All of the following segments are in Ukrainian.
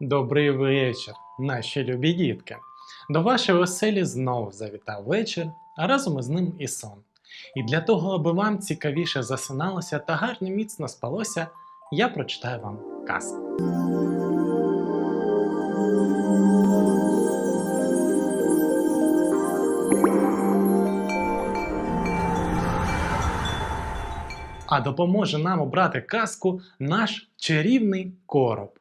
Добрий вечір, наші любі дітки. До вашої оселі знову завітав вечір, а разом із ним і сон. І для того, аби вам цікавіше засиналося та гарно міцно спалося, я прочитаю вам казку. А допоможе нам обрати казку наш чарівний короб.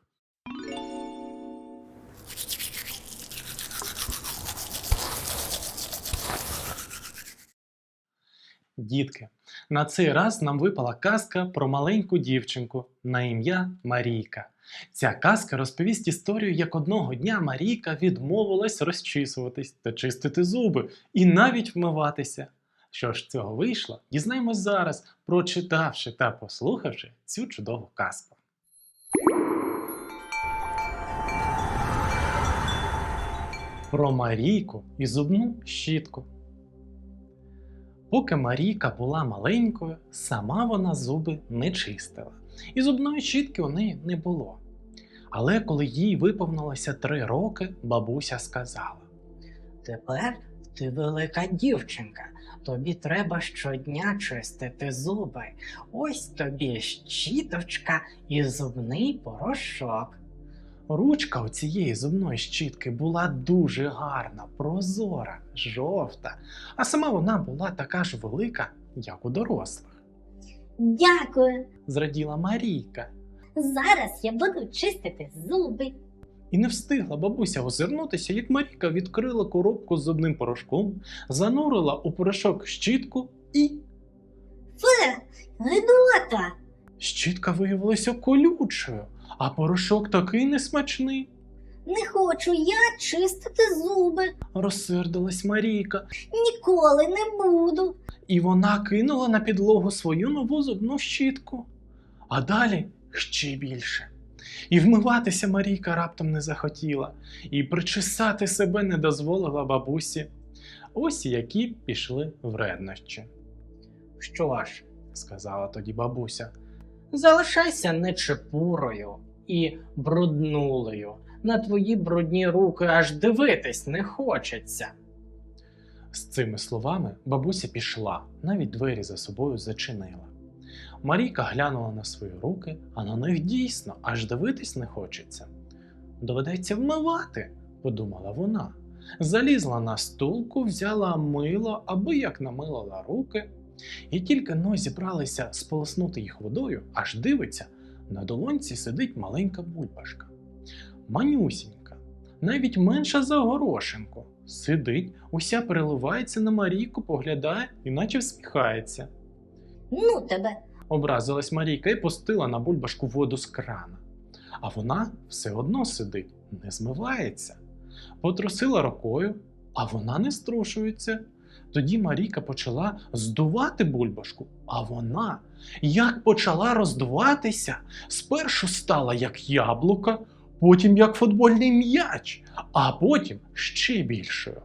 Дітки, на цей раз нам випала казка про маленьку дівчинку на ім'я Марійка. Ця казка розповість історію, як одного дня Марійка відмовилась розчісуватись та чистити зуби і навіть вмиватися. Що ж цього вийшло, дізнаємось зараз, прочитавши та послухавши цю чудову казку. Про Марійку і зубну щітку. Поки Марійка була маленькою, сама вона зуби не чистила, і зубної щітки у неї не було. Але коли їй виповнилося три роки, бабуся сказала: Тепер ти велика дівчинка. Тобі треба щодня чистити зуби. Ось тобі щіточка і зубний порошок. Ручка у цієї зубної щітки була дуже гарна, прозора, жовта, а сама вона була така ж велика, як у дорослих. Дякую. Зраділа Марійка. Зараз я буду чистити зуби. І не встигла бабуся озирнутися, як Марійка відкрила коробку з зубним порошком, занурила у порошок щітку і Фе, гидота. щітка виявилася колючою, а порошок такий несмачний. Не хочу я чистити зуби. Розсердилась Марійка, Ніколи не буду. і вона кинула на підлогу свою нову зубну щітку. А далі ще більше. І вмиватися Марійка раптом не захотіла, і причесати себе не дозволила бабусі. Ось які пішли вреднощі, Що ж, сказала тоді бабуся. залишайся нечепурою і бруднулею. На твої брудні руки аж дивитись не хочеться. З цими словами бабуся пішла, навіть двері за собою зачинила. Марійка глянула на свої руки, а на них дійсно аж дивитись не хочеться. Доведеться вмивати, подумала вона. Залізла на стулку, взяла мило, аби як намилила руки, і тільки но зібралися сполоснути їх водою, аж дивиться, на долонці сидить маленька бульбашка. Манюсінька, навіть менша за горошинку. Сидить, уся переливається на Марійку, поглядає, іначе всміхається. Ну тебе. Образилась Марійка і пустила на бульбашку воду з крана. А вона все одно сидить, не змивається. Потрусила рукою, а вона не струшується. Тоді Марійка почала здувати бульбашку, а вона, як почала роздуватися, спершу стала як яблука, потім як футбольний м'яч, а потім ще більшою.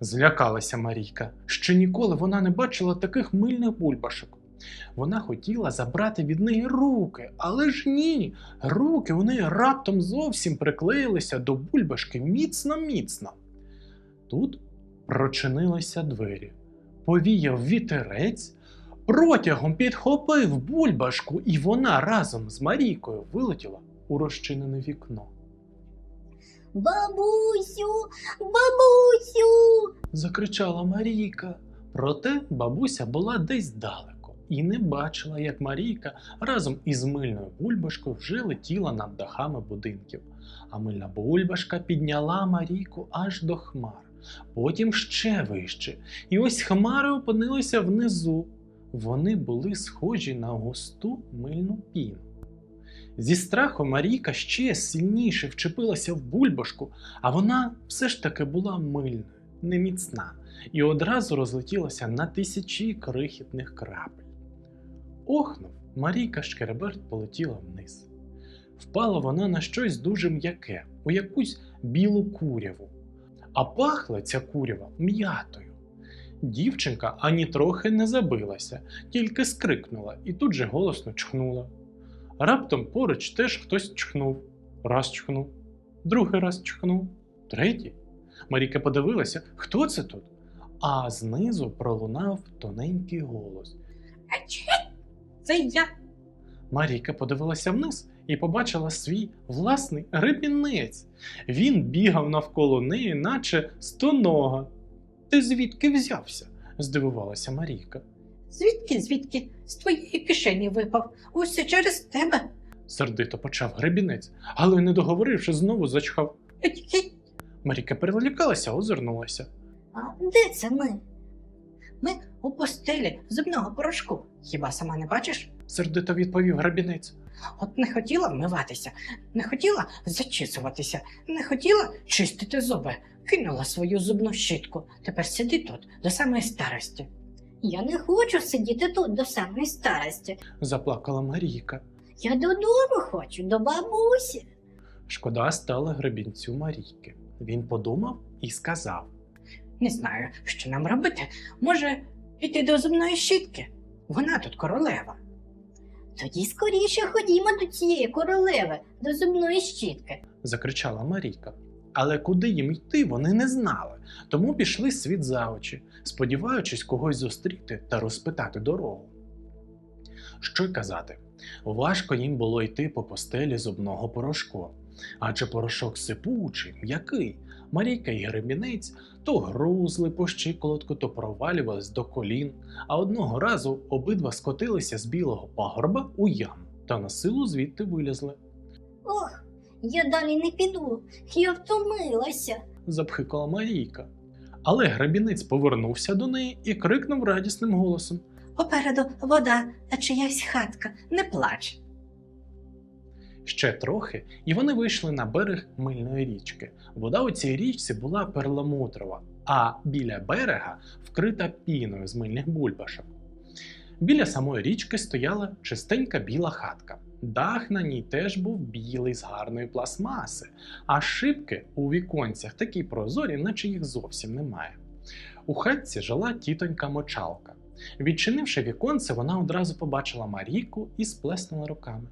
Злякалася Марійка, що ніколи вона не бачила таких мильних бульбашок. Вона хотіла забрати від неї руки, але ж ні, руки у неї раптом зовсім приклеїлися до бульбашки міцно-міцно. Тут прочинилися двері, повіяв вітерець, протягом підхопив бульбашку, і вона разом з Марійкою вилетіла у розчинене вікно. Бабусю, бабусю. закричала Марійка. Проте бабуся була десь далеко і не бачила, як Марійка разом із мильною бульбашкою вже летіла над дахами будинків. А мильна бульбашка підняла Марійку аж до хмар, потім ще вище. І ось хмари опинилися внизу. Вони були схожі на густу мильну піну. Зі страху Марійка ще сильніше вчепилася в бульбашку, а вона все ж таки була мильною, неміцна, і одразу розлетілася на тисячі крихітних крапель. Охнув, Марійка Шкереберт полетіла вниз. Впала вона на щось дуже м'яке, у якусь білу куряву. А пахла ця курява м'ятою. Дівчинка ані трохи не забилася, тільки скрикнула і тут же голосно чхнула. Раптом поруч теж хтось чхнув. Раз чхнув, другий раз чхнув, третій. Марійка подивилася, хто це тут? А знизу пролунав тоненький голос. Ачі, це я. Марійка подивилася вниз і побачила свій власний гребінець. Він бігав навколо неї, наче стонога. Ти звідки взявся? здивувалася Марійка. Звідки, звідки? З твоєї кишені випав. Усе через тебе. Сердито почав гребінець, але не договоривши, знову зачхав. Марійка перелякалася, озирнулася. А де це ми? Ми у постелі зубного порошку. Хіба сама не бачиш? Сердито відповів гребінець. От не хотіла вмиватися, не хотіла зачісуватися, не хотіла чистити зуби, кинула свою зубну щітку. Тепер сиди тут до самої старості. Я не хочу сидіти тут до самої старості. Заплакала Марійка. Я додому хочу, до бабусі. Шкода стала гребінцю Марійки. Він подумав і сказав. Не знаю, що нам робити. Може, піти до зубної щітки? Вона тут королева. Тоді скоріше ходімо до цієї королеви, до зубної щітки. закричала Марійка. Але куди їм йти, вони не знали, тому пішли світ за очі, сподіваючись когось зустріти та розпитати дорогу. Що й казати, важко їм було йти по постелі зубного порошку, адже порошок сипучий, м'який. Марійка і гребінець то грузли по щиколотку, то провалювались до колін, а одного разу обидва скотилися з білого пагорба у яму та на силу звідти вилізли. Ох, я далі не піду, я втомилася. запхикала Марійка. Але грабінець повернувся до неї і крикнув радісним голосом. Попереду вода та чиясь хатка, не плач. Ще трохи, і вони вийшли на берег мильної річки. Вода у цій річці була перламутрова, а біля берега вкрита піною з мильних бульбашок. Біля самої річки стояла чистенька біла хатка. Дах на ній теж був білий з гарної пластмаси, а шибки у віконцях такі прозорі, наче їх зовсім немає. У хатці жила тітонька мочалка. Відчинивши віконце, вона одразу побачила Марійку і сплеснула руками.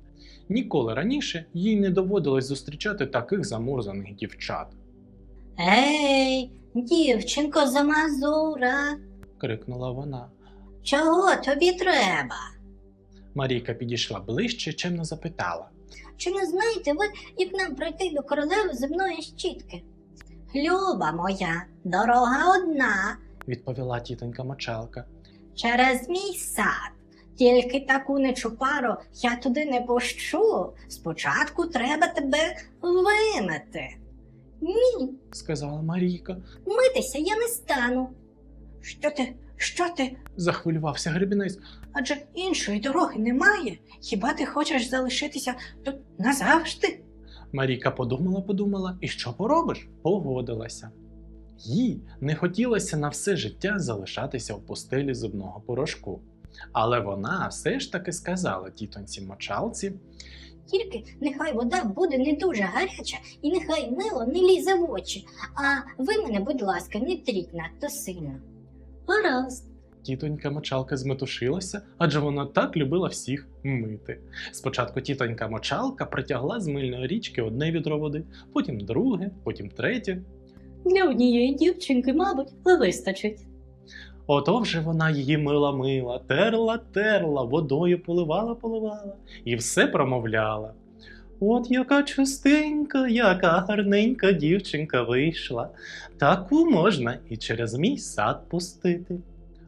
Ніколи раніше їй не доводилось зустрічати таких замурзаних дівчат, Ей, дівчинко замазура, крикнула вона. чого тобі треба? Марійка підійшла ближче, чемно запитала. Чи не знаєте ви, як нам пройти до королеви зубної щітки? Люба моя, дорога одна, відповіла тітонька мочалка. через мій сад. Тільки таку нечупару я туди не пущу. Спочатку треба тебе вимити. Ні, сказала Марійка. митися я не стану. Що ти? Що ти? Захвилювався гребінець. Адже іншої дороги немає. Хіба ти хочеш залишитися тут назавжди? Марійка подумала, подумала, і що поробиш? Погодилася. Їй не хотілося на все життя залишатися в постелі зубного порошку. Але вона все ж таки сказала тітоньці мочалці, Тільки нехай вода буде не дуже гаряча і нехай мило не лізе в очі. А ви мене, будь ласка, не тріть надто сильно. Гаразд. Тітонька мочалка зметушилася, адже вона так любила всіх мити. Спочатку тітонька мочалка притягла з мильної річки одне відро води, потім друге, потім третє. Для однієї дівчинки, мабуть, вистачить. Ото вже вона її мила мила, терла, терла, водою поливала, поливала і все промовляла. От яка чистенька, яка гарненька дівчинка вийшла. Таку можна і через мій сад пустити.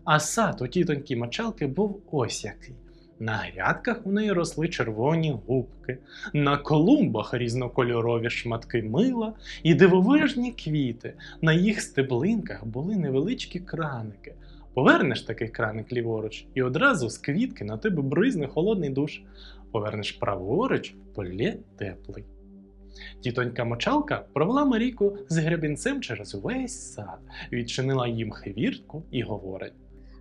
А сад у тітоньки мочалки був ось який. На грядках у неї росли червоні губки, на колумбах різнокольорові шматки мила і дивовижні квіти. На їх стеблинках були невеличкі краники. Повернеш такий краник ліворуч, і одразу з квітки на тебе бризне холодний душ. Повернеш праворуч, полє теплий. Тітонька мочалка провела Марійку з гребінцем через увесь сад, відчинила їм хвіртку і говорить: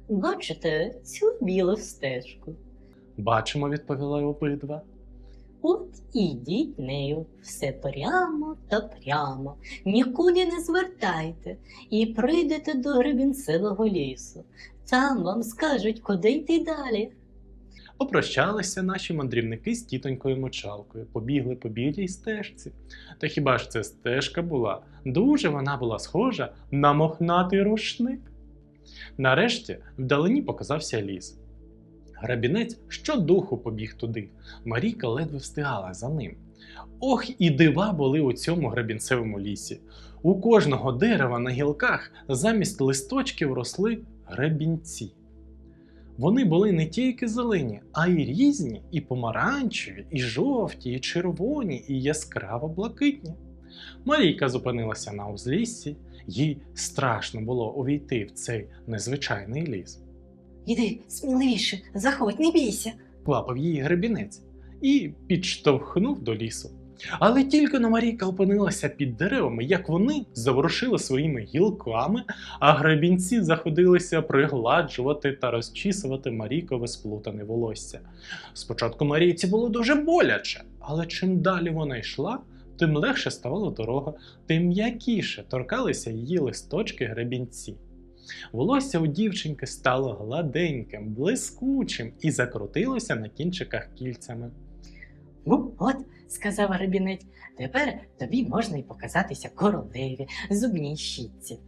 Бачите цю білу стежку? Бачимо, відповіла обидва. От і йдіть нею все прямо та прямо, нікуди не звертайте і прийдете до Гребінцевого лісу. Там вам скажуть, куди йти далі. Попрощалися наші мандрівники з тітонькою мочалкою, побігли по білій стежці. Та хіба ж це стежка була? Дуже вона була схожа на мохнатий рушник. Нарешті вдалині показався ліс. Грабінець щодуху побіг туди. Марійка ледве встигала за ним. Ох, і дива були у цьому грабінцевому лісі. У кожного дерева на гілках замість листочків росли гребінці. Вони були не тільки зелені, а й різні, і помаранчеві, і жовті, і червоні, і яскраво блакитні. Марійка зупинилася на узліссі, їй страшно було увійти в цей незвичайний ліс. Іди сміливіше, заходь, не бійся. Квапив її гребінець і підштовхнув до лісу. Але тільки но Марійка опинилася під деревами, як вони заворушили своїми гілками, а гребінці заходилися пригладжувати та розчісувати Марійкове сплутане волосся. Спочатку Марійці було дуже боляче, але чим далі вона йшла, тим легше ставала дорога, тим м'якіше торкалися її листочки гребінці. Волосся у дівчинки стало гладеньким, блискучим і закрутилося на кінчиках кільцями. Ну, от, сказав Рибінець, тепер тобі можна й показатися королеві, зубній щітці.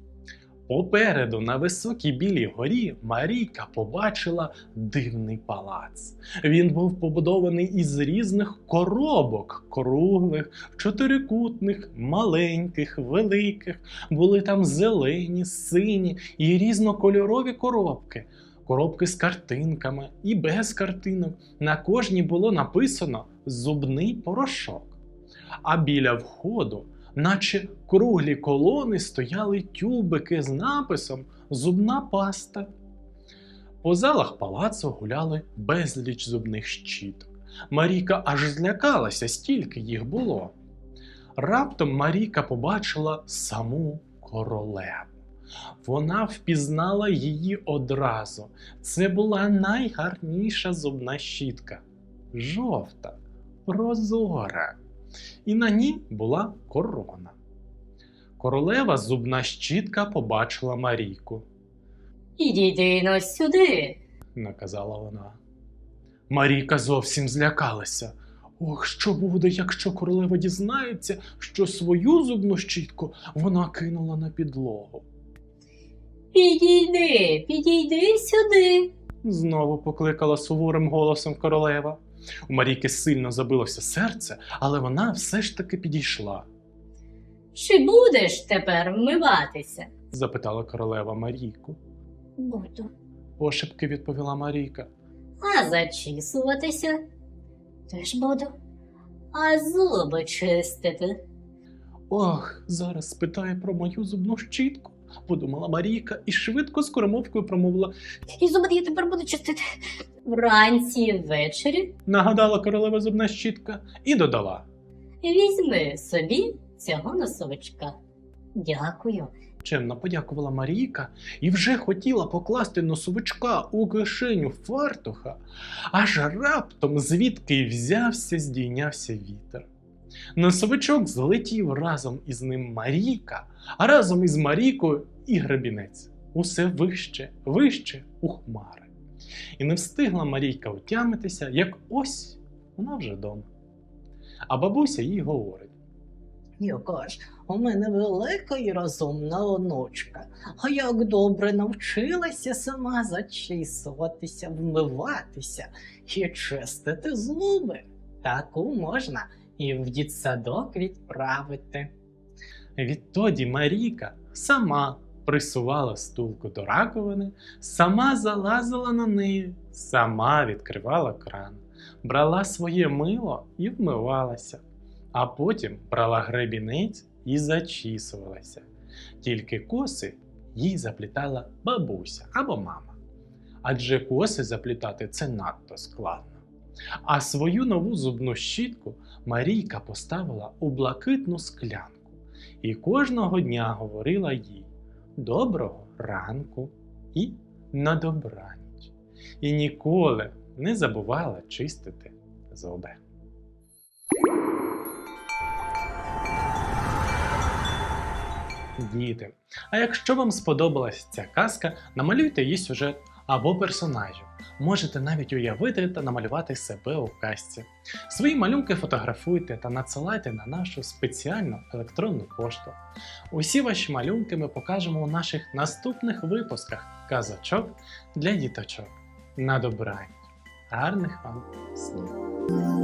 Попереду на високій білій горі Марійка побачила дивний палац. Він був побудований із різних коробок, круглих, чотирикутних, маленьких, великих. Були там зелені, сині і різнокольорові коробки. Коробки з картинками і без картинок. На кожній було написано зубний порошок. А біля входу наче круглі колони стояли тюбики з написом Зубна паста. По залах палацу гуляли безліч зубних щіток. Марійка аж злякалася, стільки їх було. Раптом Марійка побачила саму королеву. Вона впізнала її одразу. Це була найгарніша зубна щітка. Жовта, прозора і на ній була корона. Королева зубна щітка побачила Марійку, Ідіть но сюди. наказала вона. Марійка зовсім злякалася. Ох, що буде, якщо королева дізнається, що свою зубну щітку вона кинула на підлогу. Підійди, підійди сюди. Знову покликала суворим голосом королева. У Марійки сильно забилося серце, але вона все ж таки підійшла, Чи будеш тепер вмиватися? запитала королева Марійку. Буду. Пошепки відповіла Марійка. А зачісуватися? Теж буду. А зуби чистити? Ох, зараз спитає про мою зубну щітку, подумала Марійка і швидко скоромовкою промовила, І зуби я тепер буду чистити. Вранці і ввечері нагадала королева зубна щітка і додала. візьми собі цього носовичка. Дякую. Чемно подякувала Марійка і вже хотіла покласти носовичка у кишеню фартуха, аж раптом звідки взявся, здійнявся вітер. Носовичок злетів разом із ним Марійка, а разом із Марійкою і гребінець. Усе вище, вище у хмари. І не встигла Марійка отямитися, як ось вона вже дома. А бабуся їй говорить. Яка ж, у мене велика і розумна онучка. А як добре навчилася сама зачісуватися, вмиватися і чистити зуби. Таку можна і в дітсадок відправити. Відтоді Марійка сама присувала стулку до раковини, сама залазила на неї, сама відкривала кран, брала своє мило і вмивалася, а потім брала гребінець і зачісувалася. Тільки коси їй заплітала бабуся або мама. Адже коси заплітати це надто складно. А свою нову зубну щітку Марійка поставила у блакитну склянку і кожного дня говорила їй доброго ранку і на добраніч. І ніколи не забувала чистити зуби. Діти, а якщо вам сподобалась ця казка, намалюйте її сюжет або персонажів. Можете навіть уявити та намалювати себе у казці. Свої малюнки фотографуйте та надсилайте на нашу спеціальну електронну пошту. Усі ваші малюнки ми покажемо у наших наступних випусках казочок для діточок. На добраніч! Гарних вам снів!